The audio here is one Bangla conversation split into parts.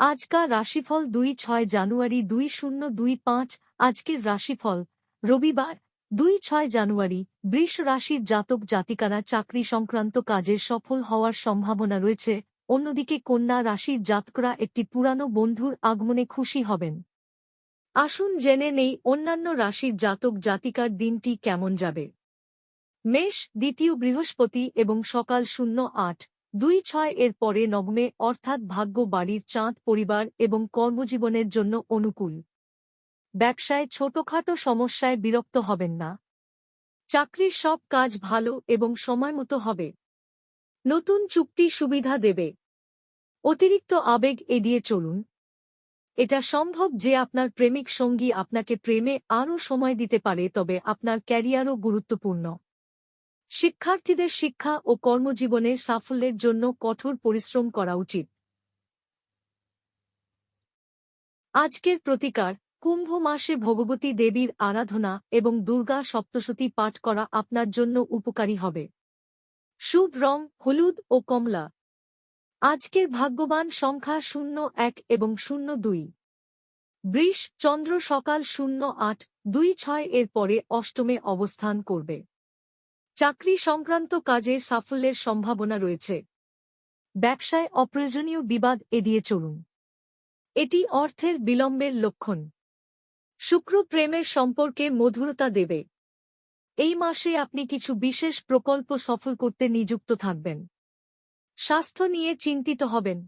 আজকা রাশিফল দুই ছয় জানুয়ারি দুই শূন্য দুই পাঁচ, আজকের রাশিফল রবিবার দুই ছয় জানুয়ারি, বৃষ রাশির জাতক জাতিকারা চাকরি সংক্রান্ত কাজে সফল হওয়ার সম্ভাবনা রয়েছে। অন্যদিকে কন্যা রাশির জাতকরা একটি পুরানো বন্ধুর আগমনে খুশি হবেন। আসুন জেনে নেই অন্যান্য রাশির জাতক জাতিকার দিনটি কেমন যাবে। মেষ, দ্বিতীয় বৃহস্পতি এবং সকাল শূন্য আট। দুই ছয় এর পরে নবমে অর্থাৎ ভাগ্য, বাড়ির চাঁদ, পরিবার এবং কর্মজীবনের জন্য অনুকূল। ব্যবসায় ছোটখাটো সমস্যায় বিরক্ত হবেন না। চাকরির সব কাজ ভালো এবং সময়মতো হবে। নতুন চুক্তি সুবিধা দেবে। অতিরিক্ত আবেগ এড়িয়ে চলুন। এটা সম্ভব যে আপনার প্রেমিক সঙ্গী আপনাকে প্রেমে আরও সময় দিতে পারে, তবে আপনার ক্যারিয়ারও গুরুত্বপূর্ণ। শিক্ষার্থীদের শিক্ষা ও কর্মজীবনে সাফল্যের জন্য কঠোর পরিশ্রম করা উচিত। আজকের প্রতিকার, কুম্ভ মাসে ভগবতী দেবীর আরাধনা এবং দুর্গা সপ্তশতী পাঠ করা আপনার জন্য উপকারী হবে। শুভ রং, হলুদ ও কমলা। আজকের ভাগ্যবান সংখ্যা শূন্য এক এবং শূন্য দুই। বৃষ চন্দ্র সকাল শূন্য আট, দুই ছয় এর পরে অষ্টমে অবস্থান করবে। চাকরি সংক্রান্ত কাজে সাফল্যের সম্ভাবনা রয়েছে। ব্যবসায় অপ্রয়োজনীয় বিবাদ এড়িয়ে চলুন। এটি অর্থের বিলম্বের লক্ষণ। শুক্র প্রেমের সম্পর্কে মধুরতা দেবে। এই মাসে আপনি কিছু বিশেষ প্রকল্প সফল করতে নিযুক্ত থাকবেন। স্বাস্থ্য নিয়ে চিন্তিত হবেন।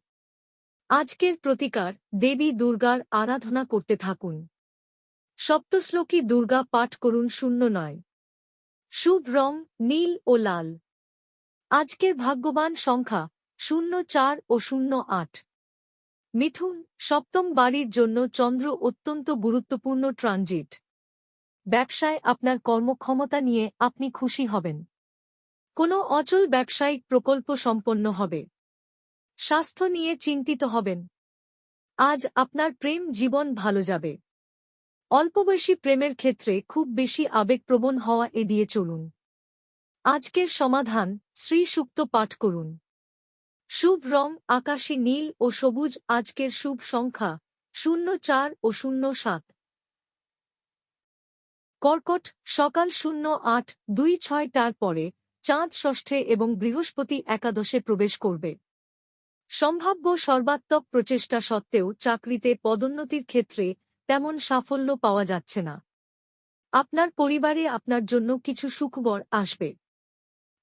আজকের প্রতিকার, দেবী দুর্গার আরাধনা করতে থাকুন। সপ্তশ্লোকী দুর্গা পাঠ করুন শূন্য নয়। শুভ রং, নীল ও লাল। আজকের ভাগ্যবান সংখ্যা, শূন্য চার ও শূন্য আট। মিথুন, সপ্তম বাড়ির জন্য চন্দ্র অত্যন্ত গুরুত্বপূর্ণ ট্রানজিট। ব্যবসায় আপনার কর্মক্ষমতা নিয়ে আপনি খুশি হবেন। কোনো অচল ব্যবসায়িক প্রকল্প সম্পন্ন হবে। স্বাস্থ্য নিয়ে চিন্তিত হবেন। আজ আপনার প্রেম জীবন ভালো যাবে। অল্পবয়সী প্রেমের ক্ষেত্রে খুব বেশি আবেগপ্রবণ হওয়া এড়িয়ে চলুন। আজকের সমাধান শ্রী সুক্ত পাঠ করুন। শুভ রং, আকাশী নীল ও সবুজ, আজকের শুভ সংখ্যা, শূন্য চার ও শূন্য সাত। কর্কট, সকাল শূন্য আট, দুই ছয়টার পরে, চাঁদ ষষ্ঠে এবং বৃহস্পতি একাদশে প্রবেশ করবে। সম্ভাব্য সর্বাত্মক প্রচেষ্টা সত্ত্বেও চাকরিতে পদোন্নতির ক্ষেত্রে তেমন সাফল্য পাওয়া যাচ্ছে না। আপনার পরিবারে আপনার জন্য কিছু সুখবর আসবে।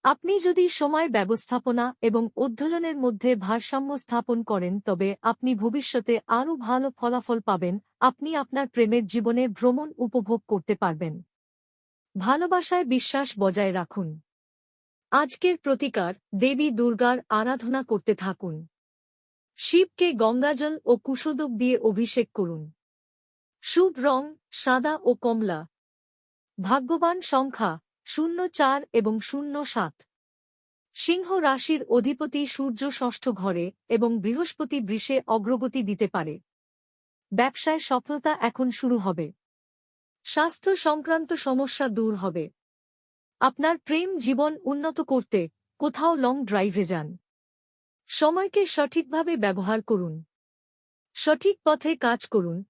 আপনি যদি সময় ব্যবস্থাপনা এবং অধ্যয়নের মধ্যে ভারসাম্য স্থাপন করেন, তবে আপনি ভবিষ্যতে আরও ভালো ফলাফল পাবেন। আপনি আপনার প্রেমের জীবনে ভ্রমণ উপভোগ করতে পারবেন। ভালোবাসায় বিশ্বাস বজায় রাখুন। আজকের প্রতিকার, দেবী দুর্গার আরাধনা করতে থাকুন। শিবকে গঙ্গাজল ও কুশোদক দিয়ে অভিষেক করুন। শুভ রং, সাদা ও কমলা। ভাগ্যবান সংখ্যা, শূন্য চার এবং শূন্য সাত। সিংহ রাশির অধিপতি সূর্য ষষ্ঠ ঘরে এবং বৃহস্পতি বৃষে অগ্রগতি দিতে পারে। ব্যবসায় সফলতা এখন শুরু হবে। স্বাস্থ্য সংক্রান্ত সমস্যা দূর হবে। আপনার প্রেম জীবন উন্নত করতে কোথাও লং ড্রাইভে যান। সময়কে সঠিকভাবে ব্যবহার করুন। সঠিক পথে কাজ করুন।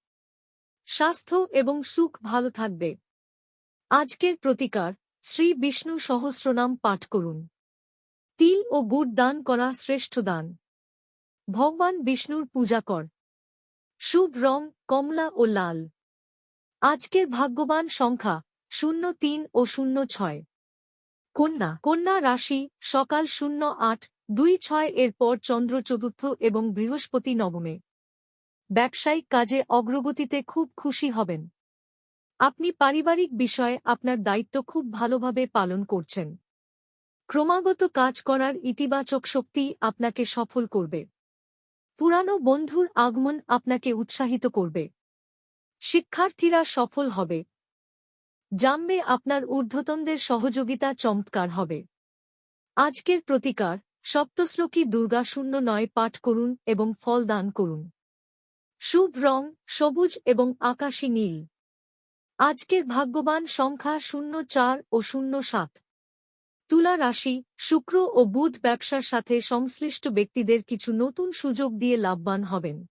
স্বাস্থ্য এবং সুখ ভালো থাকবে। আজকের প্রতিকার, শ্রী বিষ্ণু সহস্রনাম পাঠ করুন। তিল ও গুড় দান করা শ্রেষ্ঠ দান। ভগবান বিষ্ণুর পূজা কর। শুভ রং, কমলা ও লাল। আজকের ভাগ্যবান সংখ্যা, শূন্য তিন ও শূন্য ছয়। কন্যা কন্যা রাশি, সকাল শূন্য আট, দুই ছয় এর পর চন্দ্র চতুর্থ এবং বৃহস্পতি নবমে। ব্যবসায়িক কাজে অগ্রগতিতে খুব খুশি হবেন। আপনি পারিবারিক বিষয়ে আপনার দায়িত্ব খুব ভালোভাবে পালন করছেন। ক্রমাগত কাজ করার ইতিবাচক শক্তি আপনাকে সফল করবে। পুরানো বন্ধুর আগমন আপনাকে উৎসাহিত করবে। শিক্ষার্থীরা সফল হবে। জানবে আপনার ঊর্ধ্বতনদের সহযোগিতা চমৎকার হবে। আজকের প্রতিকার, সপ্তশ্লোকী দুর্গা শূন্য নয় পাঠ করুন এবং ফল দান করুন। শুভ রং, সবুজ এবং আকাশী নীল। আজকের ভাগ্যবান সংখ্যা শূন্য চার ও শূন্য সাত। তুলা রাশি, শুক্র ও বুধ ব্যবসার সাথে সংশ্লিষ্ট ব্যক্তিদের কিছু নতুন সুযোগ দিয়ে লাভবান হবেন।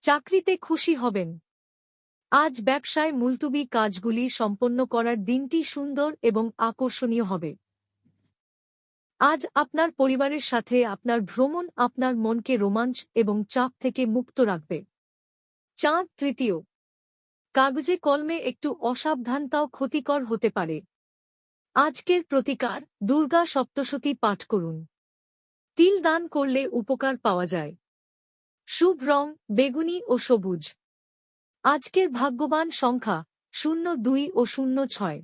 চাকরিতে খুশি হবেন। আজ ব্যবসায় মুলতুবি কাজগুলি সম্পন্ন করার দিনটি সুন্দর এবং আকর্ষণীয় হবে। আজ আপনার পরিবারের সাথে আপনার ভ্রমণ আপনার মনকে রোমাঞ্চ এবং চাপ থেকে মুক্ত রাখবে। চাঁদ তৃতীয়। কাগজে কলমে একটু অসাবধানতাও ক্ষতিকর হতে পারে। আজকের প্রতিকার, দুর্গা সপ্তশতী পাঠ করুন। তিল দান করলে উপকার পাওয়া যায়। শুভ রং, বেগুনি ও সবুজ। আজকের ভাগ্যবান সংখ্যা, শূন্য দুই ও শূন্য ছয়।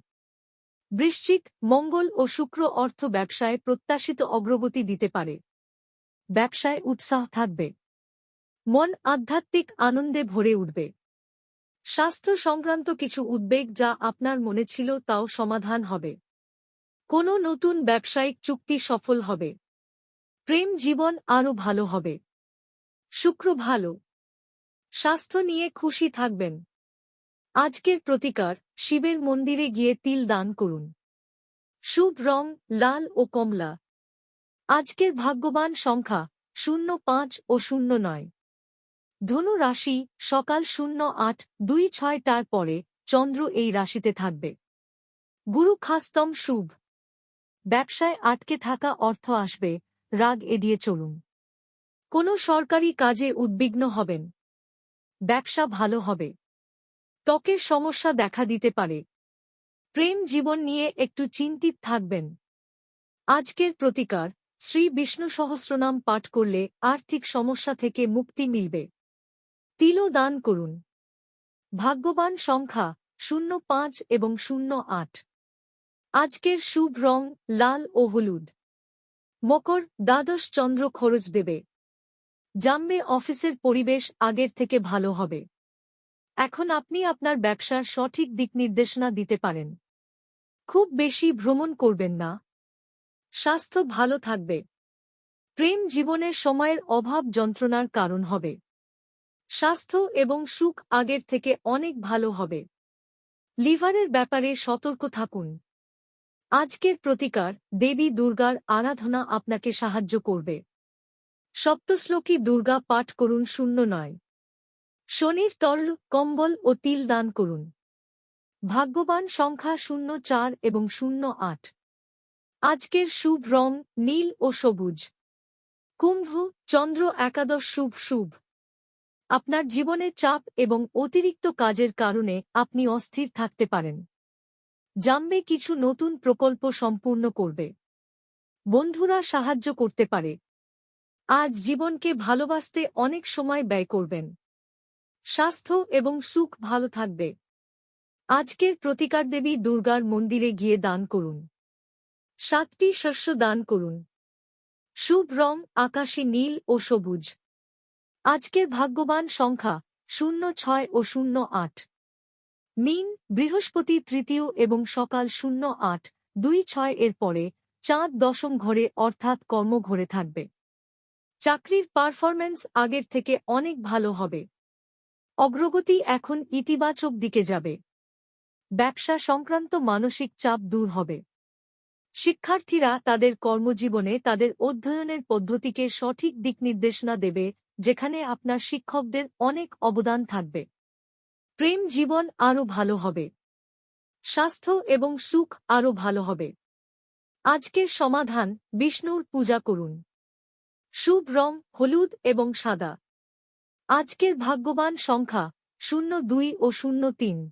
বৃশ্চিক, মঙ্গল ও শুক্র অর্থ ব্যবসায় প্রত্যাশিত অগ্রগতি দিতে পারে। ব্যবসায় উৎসাহ থাকবে। মন আধ্যাত্মিক আনন্দে ভরে উঠবে। স্বাস্থ্য সংক্রান্ত কিছু উদ্বেগ যা আপনার মনে ছিল তাও সমাধান হবে। কোনো নতুন ব্যবসায়িক চুক্তি সফল হবে। প্রেম জীবন আরও ভালো হবে। শুক্র ভালো। স্বাস্থ্য নিয়ে খুশি থাকবেন। আজকের প্রতিকার, শিবের মন্দিরে গিয়ে তিল দান করুন। শুভ রং, লাল ও কমলা। আজকের ভাগ্যবান সংখ্যা, শূন্য পাঁচ ও শূন্য নয়। ধনু রাশি সকাল শূন্য আট, দুই ছয়টার পরে চন্দ্র এই রাশিতে থাকবে। গুরু খাস্তম শুভ। ব্যবসায় আটকে থাকা অর্থ আসবে, রাগ এড়িয়ে চলুন। কোনো সরকারি কাজে উদ্বিগ্ন হবেন। ব্যবসা ভালো হবে। ত্বকের সমস্যা দেখা দিতে পারে। প্রেম জীবন নিয়ে একটু চিন্তিত থাকবেন। আজকের প্রতিকার, শ্রী বিষ্ণু সহস্রনাম পাঠ করলে আর্থিক সমস্যা থেকে মুক্তি মিলবে। তিলও দান করুন। ভাগ্যবান সংখ্যা, শূন্য পাঁচ এবং শূন্য আট। আজকের শুভ রং, লাল ও হলুদ। মকর, দ্বাদশ চন্দ্র খরচ দেবে। জামবে অফিসের পরিবেশ আগের থেকে ভালো হবে। এখন আপনি আপনার ব্যবসার সঠিক দিক নির্দেশনা দিতে পারেন। খুব বেশি ভ্রমণ করবেন না। স্বাস্থ্য ভালো থাকবে। প্রেম জীবনের সময়ের অভাব যন্ত্রণার কারণ হবে। স্বাস্থ্য এবং সুখ আগের থেকে অনেক ভালো হবে। লিভারের ব্যাপারে সতর্ক থাকুন। আজকের প্রতিকার, দেবী দুর্গার আরাধনা আপনাকে সাহায্য করবে। সপ্তশ্লোকী দুর্গা পাঠ করুন শূন্য নয়। শনির তরল, কম্বল ও তিল দান করুন। ভাগ্যবান সংখ্যা শূন্য চার এবং শূন্য আট। আজকের শুভ রং নীল ও সবুজ। কুম্ভ, চন্দ্র একাদশ শুভ শুভ। আপনার জীবনে চাপ এবং অতিরিক্ত কাজের কারণে আপনি অস্থির থাকতে পারেন। জামবে কিছু নতুন প্রকল্প সম্পূর্ণ করবে। বন্ধুরা সাহায্য করতে পারে। আজ জীবনকে ভালোবাসতে অনেক সময় ব্যয় করবেন। স্বাস্থ্য এবং সুখ ভালো থাকবে। আজকের প্রতিকার দেবী দুর্গার মন্দিরে গিয়ে দান করুন। সাতটি শস্য দান করুন। শুভ রং, আকাশে নীল ও সবুজ। আজকের ভাগ্যবান সংখ্যা শূন্য ছয় ও শূন্য আট। মিন বৃহস্পতি তৃতীয় এবং সকাল শূন্য আট, দুই ছয় এর পরে চাঁদ দশম ঘরে অর্থাৎ কর্মঘরে থাকবে। চাকরির পারফরম্যান্স আগের থেকে অনেক ভালো হবে। অগ্রগতি এখন ইতিবাচক দিকে যাবে। ব্যবসা সংক্রান্ত মানসিক চাপ দূর হবে। শিক্ষার্থীরা তাদের কর্মজীবনে তাদের অধ্যয়নের পদ্ধতিকে সঠিক দিক নির্দেশনা দেবে যেখানে আপনার শিক্ষকদের অনেক অবদান থাকবে। প্রেম জীবন আরও ভালো হবে। স্বাস্থ্য এবং সুখ আরও ভালো হবে। আজকের সমাধান, বিষ্ণুর পূজা করুন। শুভ রং, হলুদ এবং সাদা। আজকের ভাগ্যবান সংখ্যা, শূন্য দুই ও শূন্য তিন।